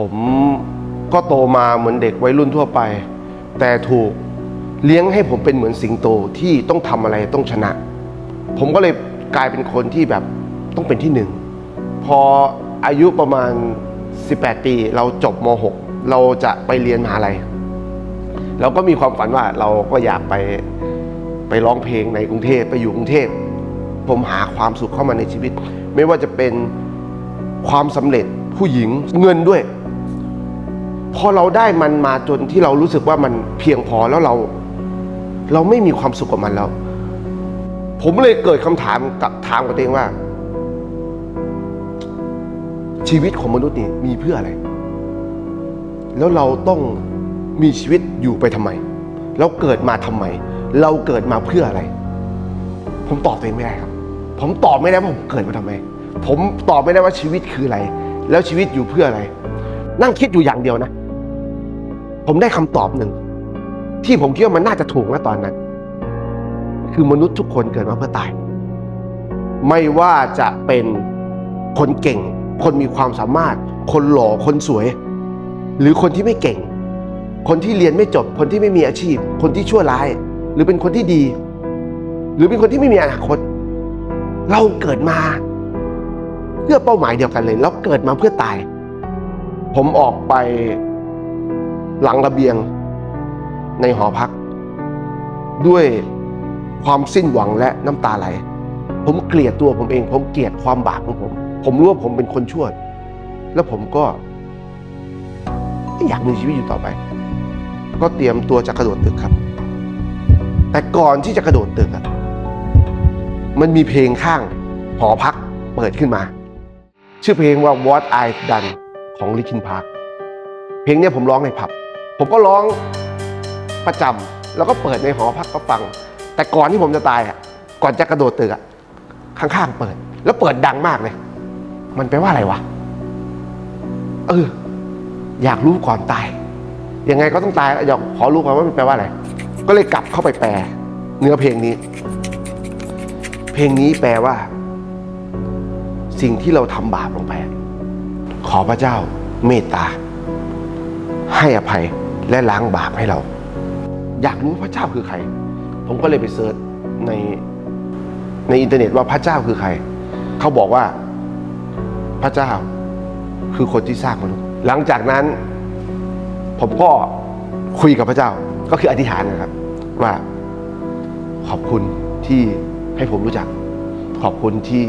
ผมก็โตมาเหมือนเด็กวัยรุ่นทั่วไป แต่ถูกเลี้ยงให้ผมเป็นเหมือนสิงโตที่ต้องทำอะไรต้องชนะ ผมก็เลยกลายเป็นคนที่แบบต้องเป็นที่หนึ่ง พออายุประมาณ 18 ปี เราจบม .6 เราจะไปเรียนมหาลัยเราก็มีความฝันว่าเราก็อยากไปไปร้องเพลงในกรุงเทพไปอยู่กรุงเทพ ผมหาความสุขเข้ามาในชีวิต ไม่ว่าจะเป็นความสำเร็จผู้หญิงเงินด้วย พอเราได้มันมาจนที่เรารู้สึกว่ามันเพียงพอแล้วเรา เราไม่มีความสุขกับมันแล้ว ผมเลยเกิดคำถามกับถามกับตัวเองว่า ชีวิตของมนุษย์นี่มีเพื่ออะไร แล้วเราต้องมีชีวิตอยู่ไปทำไม เราเกิดมาทำไม เราเกิดมาเพื่ออะไร ผมตอบตัวเองไม่ได้ครับ ผมตอบไม่ได้ว่าผมเกิดมาทำไม ผมตอบไม่ได้ว่าชีวิตคืออะไร แล้วชีวิตอยู่เพื่ออะไร นั่งคิดอยู่อย่างเดียวนะ ผมได้คำตอบหนึ่ง ที่ผมคิดว่ามันน่าจะถูกนะตอนนั้น คือมนุษย์ทุกคนเกิดมาเพื่อตาย ไม่ว่าจะเป็นคนเก่ง คนมีความสามารถ คนหล่อคนสวย หรือคนที่ไม่เก่ง คนที่เรียนไม่จบ คนที่ไม่มีอาชีพ คนที่ชั่วร้าย หรือเป็นคนที่ดี หรือเป็นคนที่ไม่มีอนาคต เราเกิดมาเพื่อเป้าหมายเดียวกันเลย เราเกิดมาเพื่อตาย ผมออกไป หลังระเบียงในหอพัก ด้วยความสิ้นหวังและน้ำตาไหล ผมเกลียดตัวผมเอง ผมเกลียดความบาปของผม ผมรู้ว่าผมเป็นคนชั่ว แล้วผมก็ไม่อยากมีชีวิตอยู่ต่อไป ก็เตรียมตัวจะกระโดดตึกครับ แต่ก่อนที่จะกระโดดตึกอะมันมีเพลงข้างหอพักเปิดขึ้นมา ชื่อเพลงว่า What I've Done ของ Linkin Park เพลงนี้ผมร้องในผับ ผมก็ร้องประจำแล้วก็เปิดในหอพักก็ฟัง แต่ก่อนที่ผมจะตายอะก่อนจะกระโดดตึกอะข้างๆเปิด แล้วเปิดดังมากเลย มันแปลว่าอะไรวะเอออยากรู้ก่อนตาย ยังไงก็ต้องตายอยากขอรู้ก่อนว่ามันแปลว่าอะไร ก็เลยกลับเข้าไปแปล เนื้อเพลงนี้ เพลงนี้แปลว่า สิ่งที่เราทำบาปลงไป ขอพระเจ้าเมตตา ให้อภัย และล้างบาปให้เรา อยากรู้พระเจ้าคือใคร ผมก็เลยไปเซิร์ชในในอินเทอร์เน็ตว่าพระเจ้าคือใคร เขาบอกว่าพระเจ้าคือคนที่สร้างมนุษย์ หลังจากนั้น ผมก็คุยกับพระเจ้าก็คืออธิษฐานนะครับ ว่าขอบคุณที่ให้ผมรู้จัก ขอบคุณที่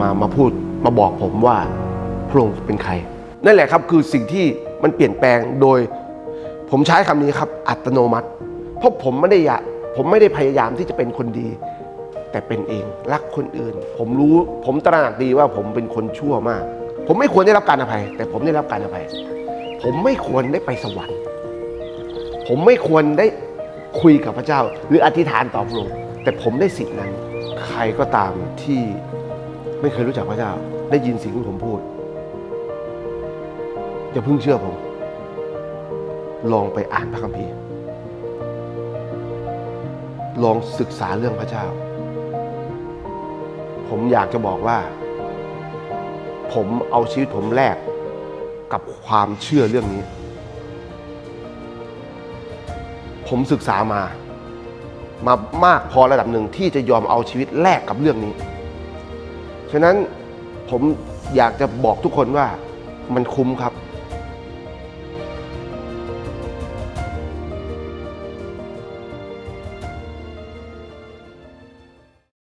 มามาพูดมาบอกผมว่าพระองค์เป็นใคร นั่นแหละครับคือสิ่งที่ มันเปลี่ยนแปลงโดย ผมใช้คำนี้ครับ อัตโนมัติ เพราะผมไม่ได้อยากผมไม่ได้พยายามที่จะเป็นคนดี แต่เป็นเองรักคนอื่น ผมรู้ผมตระหนักดีว่าผมเป็นคนชั่วมาก ผมไม่ควรได้รับการอภัย แต่ผมได้รับการอภัย ผมไม่ควรได้ไปสวรรค์ ผมไม่ควรได้คุยกับพระเจ้า หรืออธิษฐานต่อพระองค์แต่ผมได้สิทธินั้น ใครก็ตามที่ไม่เคยรู้จักพระเจ้า ได้ยินสิ่งที่ผมพูด อย่าเพิ่งเชื่อผม ลองไปอ่านพระคัมภีร์ ลองศึกษาเรื่องพระเจ้า ผมอยากจะบอกว่า ผมเอาชีวิตผมแลกกับความเชื่อเรื่องนี้ ผมศึกษามามามากพอระดับหนึ่งที่จะยอมเอาชีวิตแลกกับเรื่องนี้ ฉะนั้นผมอยากจะบอกทุกคนว่ามันคุ้มครับ